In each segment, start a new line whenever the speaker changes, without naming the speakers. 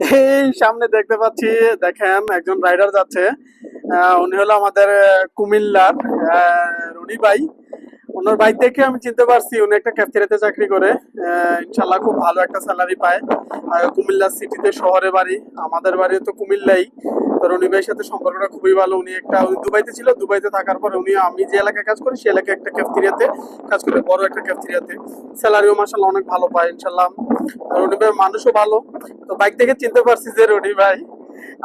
এই সামনে দেখতে পাচ্ছি দেখেন একজন রাইডার যাচ্ছে। উনি হলো আমাদের কুমিল্লার রনি ভাই। ওনার বাইক দেখে আমি চিনতে পারছি, উনি একটা ক্যাফেটেরিয়াতে চাকরি করে। ইনশাল্লাহ খুব ভালো একটা স্যালারি পায়। আর কুমিল্লা সিটিতে শহরে বাড়ি, আমাদের বাড়ি তো কুমিল্লাই। তো রনি ভাইয়ের সাথে সম্পর্কটা খুবই ভালো। উনি একটা দুবাইতে ছিল, দুবাইতে থাকার পর উনি আমি যে এলাকায় কাজ করি, সেই এলাকায় একটা ক্যাফেটেরিয়াতে কাজ করে, বড় একটা ক্যাফেটেরিয়াতে স্যালারিও মাসাল্লাহ অনেক ভালো পায় ইনশাল্লাহ রনি ভাই মানুষও ভালো। তো বাইক দেখে চিনতে পারছি যে রনি ভাই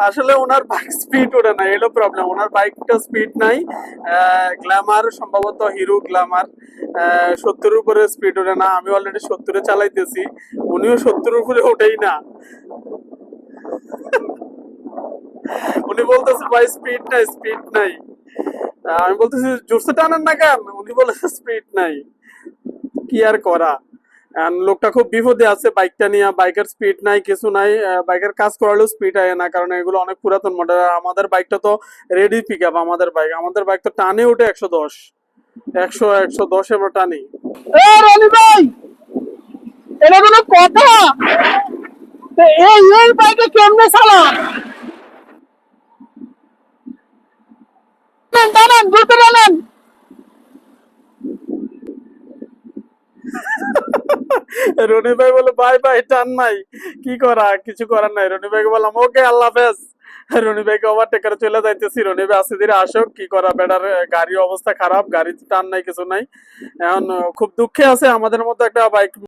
আসলে ওনার বাইক স্পিড ওঠে না এলো প্রবলেম ওনার বাইকটা স্পিড নাই গ্ল্যামার সম্ভবত হিরো গ্ল্যামার সত্তরের উপরে স্পিড ওঠে না, আমি অলরেডি সত্তরে চালাইতেছি, উনিও সত্তরের উপরে ওঠেই না। উনি বলতেছে, ভাই স্পিড নাই স্পিড নাই। আমি বলতেছি, জোরসে টানেন না কেন? উনি বলেছে স্পিড নাই। কি আর করা? লোকটা খুব বিপদে আছে বাইকটা নিয়ে, বাইকের স্পিড নাই, কিছু নাই বাইকের কাজ করালেও স্পিড আয় না, কারণ এগুলো অনেক পুরাতন মডেল আমাদের বাইকটা তো রেডি পিক আপ আমাদের বাইক। আমাদের বাইক তো টানে উঠে একশো দশ। একশো একশো দশ আমরা টানি।
কথা! এই
রনি ভাই বলে ভাই ভাই টান নাই। কি করা? কিছু করার নাই। রনি ভাইকে বললাম, ওকে, আল্লাহ হাফেজ। রনি ভাইকে ওভারটেক করে চলে যাইতেছি। রনি ভাই আসে ধীরে আসুক কি করা? বেটার, গাড়ির অবস্থা খারাপ, গাড়িতে টান নাই, কিছু নাই। এখন খুব দুঃখে আছে, আমাদের মতো একটা বাইক